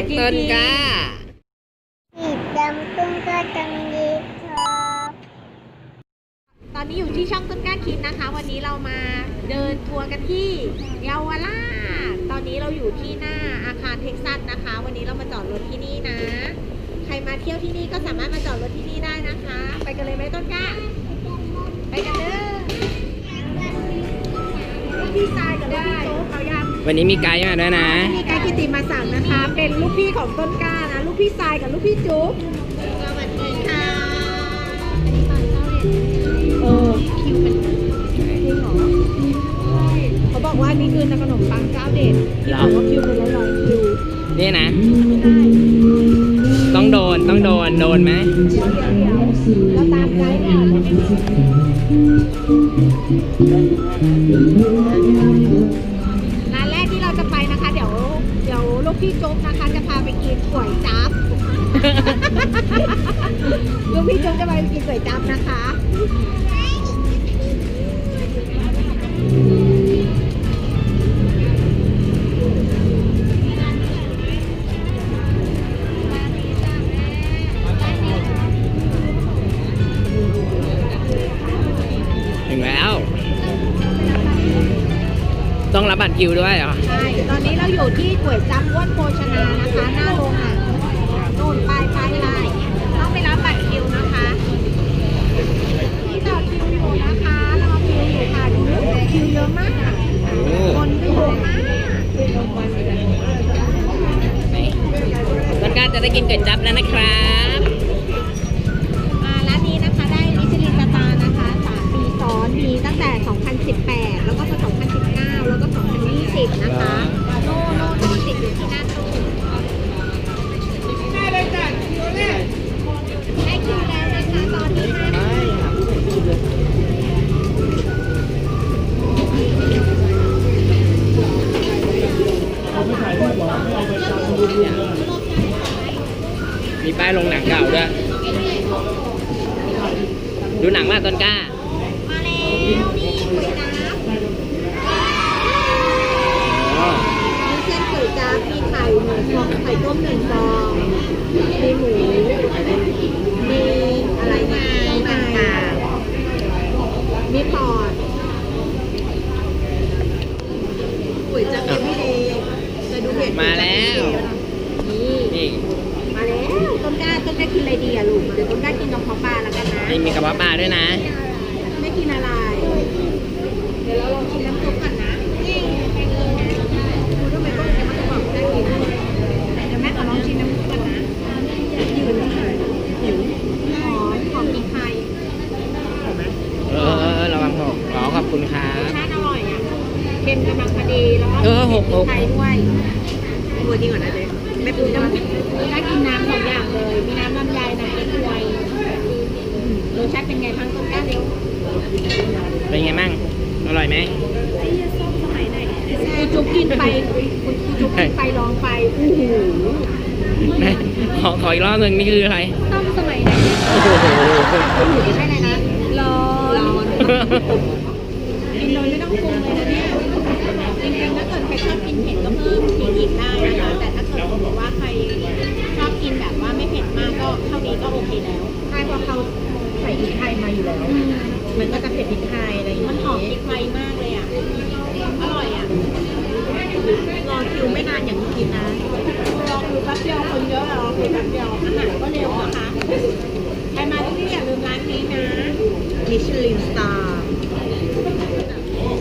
องต้นกล้าสีดำตุ้งก็ตังยีครับตอนนี้อยู่ที่ช่องต้นกล้าคิดนะคะ วันนี้เรามาเดินทัวร์กันที่เยาวราชตอนนี้เราอยู่ที่หน้าอาคารเท็กซัสนะคะ วันนี้เรามาจอดรถที่นี่นะ ใครมาเที่ยวที่นี่ก็สามารถมาจอดรถที่นี่ได้นะคะ ไปกันเลยไหมต้นกล้า ไปกันเลยลูกพี่ชายกับลู วันนี้มีไกด์มาด้วยนะ มีการกิติมาสั่งนะคะ เป็นลูกพี่ของต้นกล้านะ ลูกพี่ชายกับลูกพี่จุ๊บสวัสดีค่ะเออคิวเป็นจริงเหรอเขาบอกว่านี่คือขนมปังเจ้าเด็ดที่บอกว่าคิวเป็นร้อยๆคิวนี่นะไม่ได้ต้องโดนต้องโดนโดนไหมเดี๋ยวเดี๋ยวเดี๋ยวเราตามไกด์ก่อนร้าน พี่โจ๊กนะคะจะพาไปกินก๋วยจั๊บลูกพี่โจ๊กจะพาไปกินก๋วยจั๊บนะคะถึงแล้ว ต้องรับบัตรคิวด้วยเหรอใช่ต อนนี้เราอยู่ที่ก๋วยจั๊บอ้วนโภชนานะคะ หน้าโรงหนังนู่นปลายปลายลายต้องไปรับบัตรคิวนะคะที่ต่อคิวอยู่นะคะรอคิวอยู่ค่ะดูคิวเยอะมากคนก็เยอะมากต้นการจะได้กินก๋วยจั๊บแล้วนะครั ข่ต้มหนึ่งฟองมีหมูมีอะไรนะต่างๆมีปอดก๋วยจั๊บยังไม่เดจะดูเห็ดมาแล้วนี่นี่มาแล้วต้นกล้าต้นกล้ากินอะไรดีอะลูกเดี๋ยวต้นกล้ากินนมข้าวปลาแล้วกันนะนี่มีกระเพาะปลาด้วยนะ ไม่กินอะไร เดี๋ยวเราลองชิมน้ำซุปกันนะนี่ดูทำไมต้นแกมันจะบอกได้กินเดี๋ยวแม่ขอลองชิมน้ำซุปกันนะยืนเฉยหิวหอมหอมพริกไทย เออเออเออระวังหกอ๋อขอบคุณครั รส บ ชาติอร่อยอะเค็มกำลังพอดี แล้วก็ เออหกหก พริไทยด้วยตัวจริงก่อนนะเจ๊ไม่ปรุงน้ำได้กินน้ำสองอย่างเลย มีน้ำลำไยน้ำเก๊กฮวย อืมรสชาติเป็นไงพังต้นกล้าเร็วเป็นไงมั่งอร่อยไหมคุณจุ๊บกินไปคุณจุ๊บกินไปลองไปโอ้โหไหนขอขออีกรอบหนึ่งนี่คืออะไรต้มสมัยไหนโอ้โหคุณอยู่กินได้เลยนะร้อนร้อนกินโดยไม่ต้องปรุงเลยนะเนี่ยจริงๆถ้าเกิดใครชอบกินเผ็ดก็เพิ่มพริกอีกได้นะคะแต่ถ้าเกิดสมมติว่าใคร เท่านี้ก็โอเคแล้ว ใช่เพราะเขาใส่พริกไทยมาอยู่แล้วมันก็จะเผ็ดพริกไทยอะไรอย่างเงี้ยมันหอมพริกไทยมากเลยอะ อร่อยอะ รอคิวไม่นานอย่างที่คิดนะ รอคิวแป๊บเดียวคนเยอะอะรอคิวแป๊บเดียวอาหารก็เร็วนะคะใครมาที่นี่อย่าลืมร้านนี้นะ มิชลินสตาร์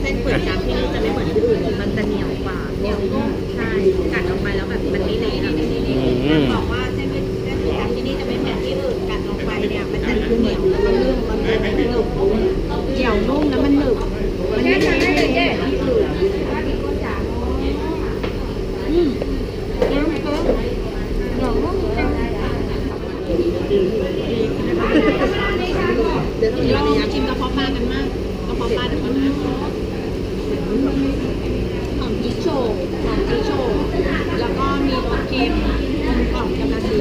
เส้นก๋วยจั๊บที่นี่จะไม่เหมือนที่อื่น มันจะเหนียวกว่าเหนียวนุ่มใช่กัดออกไปแล้วแบบมันไม่เละอะบอกว่าเส้นเส้นก๋วยจั๊บที่นี่จะไม่เหมือนที่อื่นกัดออกไปเนี่ยมันจะเหนียวแล้วก็นุ่มมันนุ่มมันหนึบเหนียวนุ่มแล้วมันหนึบมันไม่ใช่ที่อื่น อืมน้ำเพิ่มหอมจังเดี๋ยวเราอยากชิมกระเพาะปลากันมากกระเพาะปลาเดี๋ยวก่อนนะหอมจิ๊กโชว์หอมจิ๊กโชว์แล้วก็มีรสเค็มกลมกล่อมกำลังดี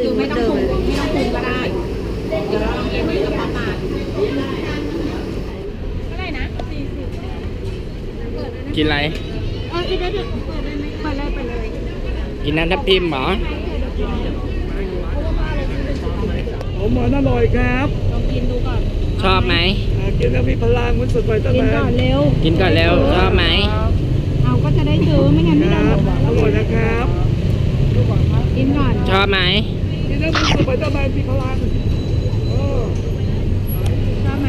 คือไม่ต้องปรุงไม่ต้องปรุงก็ได้ เดี๋ยวเราลองกินกระเพาะปลาเท่าไหร่นะสี่สิบเปิดเลยนะ กินอะไร เออได้เปิดเลยไหมเปิดเลยเปิดเลยกินน้ำทับทิมเหรอ ผมหวานอร่อยครับลองกินดูก่อนชอบไหม อ่ากินแล้วมีพลังเหมันสุดไปตั้งกินแต่ก่อนเร็ว กินก่อนเร็วชอบไหม เอาก็จะได้ซื้อไม่งั้นไม่คได้รับอร่อยนะครับกินก่อนชอบไหม กินแล้วมีสุดไปตั้งแต่มีพลังเออชอบไหม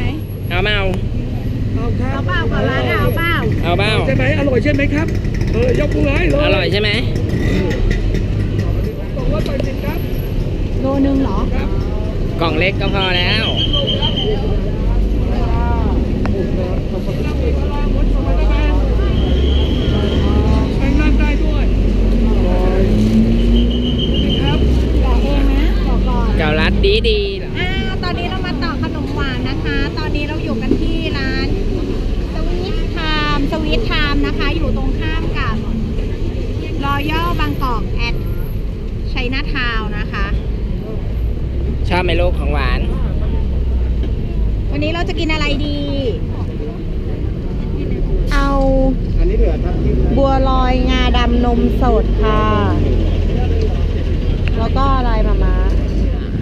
เอาเมา เอาครับเอาเปล่าก่อนร้านเอาเปล่าเอาเบ้าใช่ไหมอร่อยใช่ไหมครับ เออยกมือให้เลยอร่อยใช่ไหมบอกว่าต่อยจริงครับโลนึงเหรอ ครับกล่องเล็กก็พอแล้วแป้งนั่งได้ด้วยครับกเองนะบอกก่อนเกาลัดดีดีๆเหรอ อ่าตอนนี้เรามาต่อขนมหวานนะคะ ตอนนี้เราอยู่กันที่ร้านสวีทไทม์สวีทไทม์นะคะ อยู่ตรงข้ามกับรอยัลบางกอกแอดชัยนาทาวนะคะ ช อบไหมลูกของหวาน วันนี้เราจะกินอะไรดี เอาอันนี้เหลือทับทิมบัวลอยงาดำนมสดค่ะ แล้วก็อะไรมามา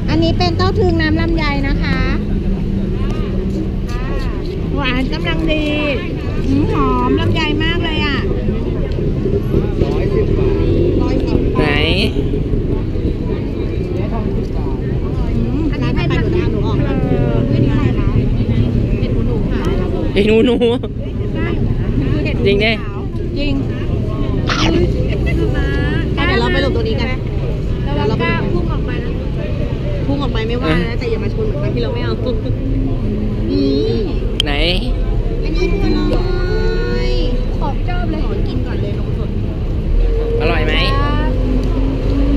อันนี้เป็นเต้าถึงน้ำลำไยนะคะ หวานกำลังดีหืมหอมลำไยมากเลยอะร้อยสิบบาทร้อยสิบไหนอันนี้เป็นผักหนูออกแล้วไม่ได้อะไรคะเป็นหนูหนูค่ะ ไอ้หนูหนูคือเห็ดจริงดิจริงเดี๋ยวเราไปหลบตรงนี้กันเดี๋ยวเราไปพุ่งออกไปนะพุ่งออกไปไม่ว่านะแต่อย่ามาชนเหมือนครั้งที่เราไม่เอานี่ไหนอันนี้บัวลอยของชอบเลยขอกินก่อนเลยนมสด อร่อยไหม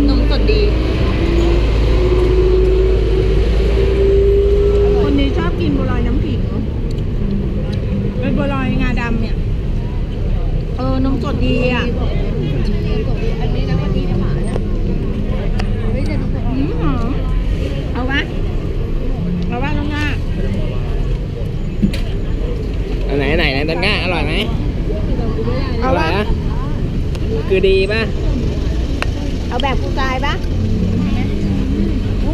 นมสดดี คนนี้ชอบกินบัวลอยน้ำผิงเป็นบัวลอยงาดำเนี่ย เออนมสดดีอะอันนี้นะวันนี้นะหมานะหอมเอาวะเอาวะน้องง่าอันไหนอันไหนไหนต้นกล้าอร่อยไหมอเอาร่อวะยอะคือดีป่ะ เอาแบบผู้ชายปะโอ้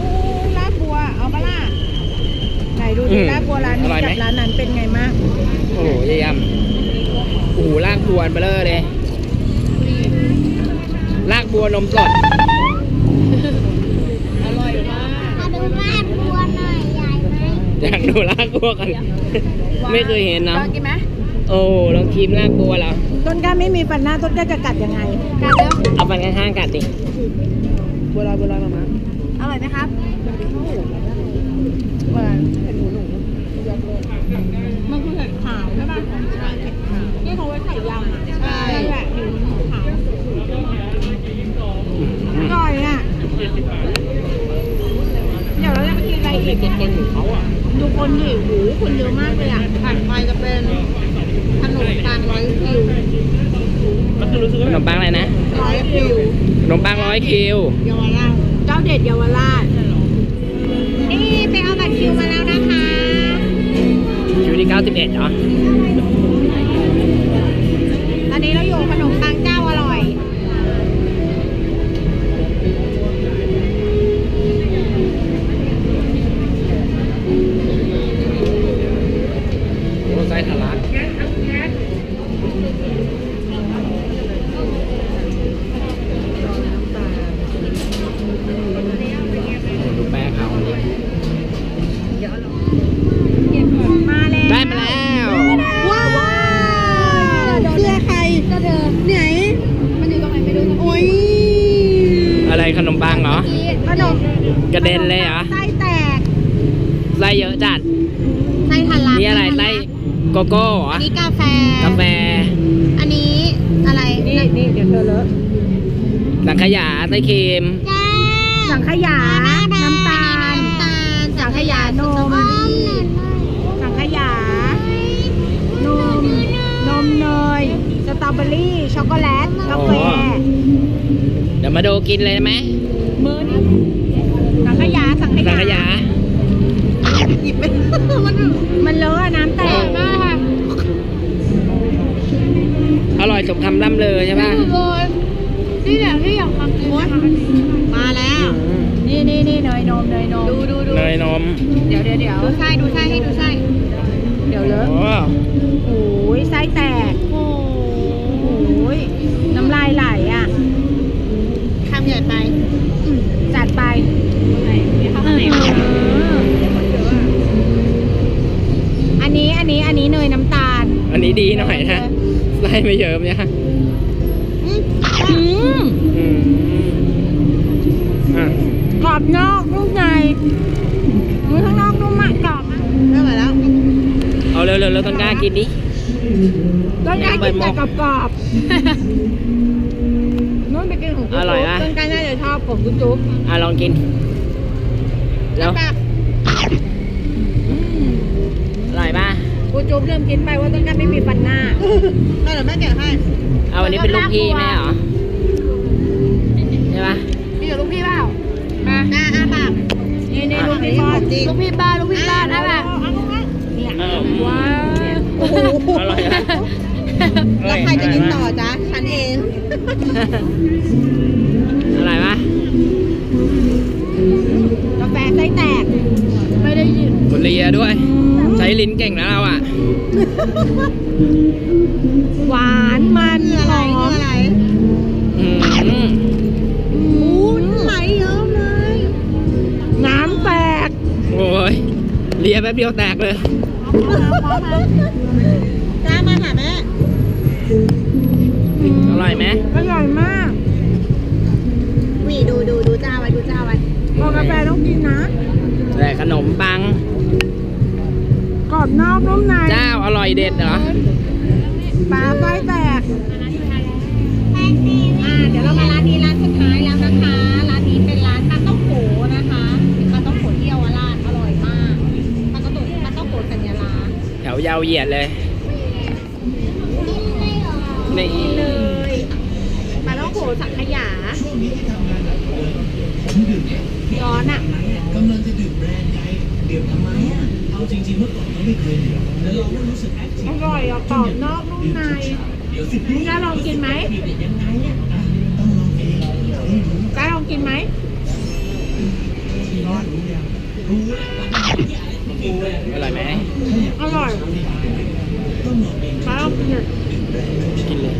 ลาบบัว เอาปะล่ะไหนดูดิอืมลาบบัวร้านนี้อร่อยไหมกับร้านนั้นเป็นไงมาก โอ้โหเยี่ยมโอ้โห ลากบัวเบลอเลยลากบัวนมสด อร่อยมากมาดูบ้านบัวหน่อยใหญ่ไหมอยากดูลากบัวกัน ไม่เคยเห็นเนาะกินไหมโอ้ลองชิมลากบัวแล้วต้นกล้าไม่มีฟันหน้าต้นกล้าจะกัดยังไง กัดแล้ว เอาฟันข้างๆกัดดิบัวลอยบัวลอยมามาอร่อยไหมครับหวานเป็นหมูหนูมันคือเห็ดขาวใช่ป่ะใช่เห็ดขาวนี่เขาไว้ไข่ยำอะใช่นั่นแหละหมูขาวอร่อยอะ เดี๋ยวเราจะไปกินอะไรอีก ต้นของเขาอะ ดูคนดิโหคนเยอะมากเลยอะถัดไปจะเป็นขนมปังร้อยคิว ก็คือรู้สึกขนมปังอะไรนะร้อยคิวขนมปังร้อยคิว เยาวราชเจ้าเด็ดเยาวราชนี่ไปเอาบัตรคิวมาแล้วนะคะคิวที่ 91เหรอ ตอนนี้เราอยู่ ไส้เยอะจัด ไส้ทะลักนี่อะไรไส้โกโก้เหรออันนี้กาแฟ กาแฟ อันนี้อะไร นี่นี่เดี๋ยวเธอเลอะสังขยาไส้ครีมจ้าสังขยาน้ำตาลน้ำตาล สังขยานม สังขยา นม นมเนย สตรอเบอรี่ ช็อกโกแลต กาแฟอ๋อเดี๋ยวมาดูกินเลยไหมมือนี่สังขยา สังขสัยางขยา หยิบไปมันมันเลอะอะน้ำแตกมากค่ะอร่อยสมคำล่ำเลยใช่ปะเลยนี่แหละที่อยากทำเลยนะคะมาแล้ว นี่นี่นี่เนยนมเนยนมดูดูดูเนยนม เดี๋ยวเดี๋ยวเดี๋ยวดูไส้ดูไส้ให้ดูไส้เดี๋ยวเลอะโอ้โอ้ยไส้แตก ไส้ไม่เยิ้มเนี่ยอืมอืมอะกรอบนอกนุ่มในมือข้างนอกนุ่มมากกรอบมากไม่ไหวแล้ว เอาเร็วๆเร็วต้นกล้ากินดิต้นกล้ากินแต่กรอบกรอบๆนุ่นไปกินของกุ๊อร่อยปะต้นกล้าน่าจะชอบของกุ๊จุ๊บอะลองกินแล้ว ป่ะกุ๊จุ๊บเริ่มกินไปว่าต้นกล้าไม่มีฟันหน้าไม่เดี๋ยวแม่แกะให้เอาวันนี้เป็นลูกพี่แม่เหรอใช่ปะมีกับลูกพี่เปล่ามาหน้าอ้าปากนี่นี่ลูกพี่บอลลูกพี่บ้านลูกพี่บ้านอ้าปากเนี่ยเออว้าวอร่อยนะแล้วใครจะกินต่อจ๊ะฉันเองอร่อยปะกาแฟไส้แตก ไม่ได้ยินบุเรียด้วยใช้ลิ้นเก่งนะเราอะ หวานมันหอมอืมอู้ไหลเยอะเลยน้ำแตก โอ้ยเลียแป๊บเดียวแตกเลยกล้ามาหาแม่อร่อยไหมอร่อยมากนี่ดูดูดูจ้าไว้ดูจ้าไว้พอกาแฟต้องกินนะแต่ขนมปังกรอบ นอกนุ่มในเจ้าอร่อยเด็ดเหรอปลาไส้แตกอ่าเดี๋ยวเรามาร้านนี้ร้านสุดท้ายแล้วนะคะ ร้านนี้เป็นร้านปลาต้องโขนะคะปลาต้องโขที่เยาวราชอร่อยมากปลาต้องโขปลาต้องโขสัญลักษณ์แถวยาวเหยียดเลยนี่เลยปลาต้องโขสังขยาย้อนอะ จริงๆเมื่อก่อนก็ไม่เคยดื่มแล้วเราก็รู้สึกแอคทีฟอร่อยอะกรอบนอกนุ่มในเดี๋ยวสิพี่กล้าลองกินไหมเป็นยังไงอะอะต้องลองเองไม่รู้กล้าลองกินไหมรู้ยังรู้แล้วรู้แล้วอร่อยไหมอร่อยต้องลองเองกล้าลองกินหน่อย กินเลย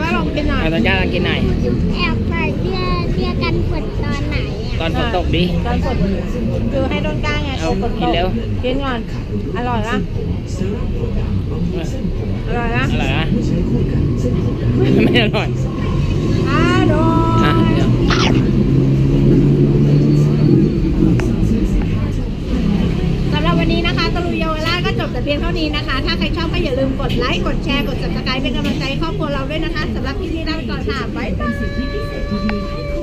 กล้าลองกินหน่อยเอาต้นกล้ากินหน่อยแอบใส่เสื้อเสื้อกันฝนตอนไหนอะตอนฝนตกดิ ตอนฝนคือให้ต้นกล้าไงเอาฝนตกินเร็ว กินก่อนอร่อยละอร่อยละอร่อยนะไม่อร่อย เพียงเท่านี้นะคะ ถ้าใครชอบก็อย่าลืมกดไลค์ กดแชร์ กด subscribe เป็นกำลังใจครอบครัวเราด้วยนะคะสำหรับที่นี่ลาไปก่อนค่ะบ๊ายบาย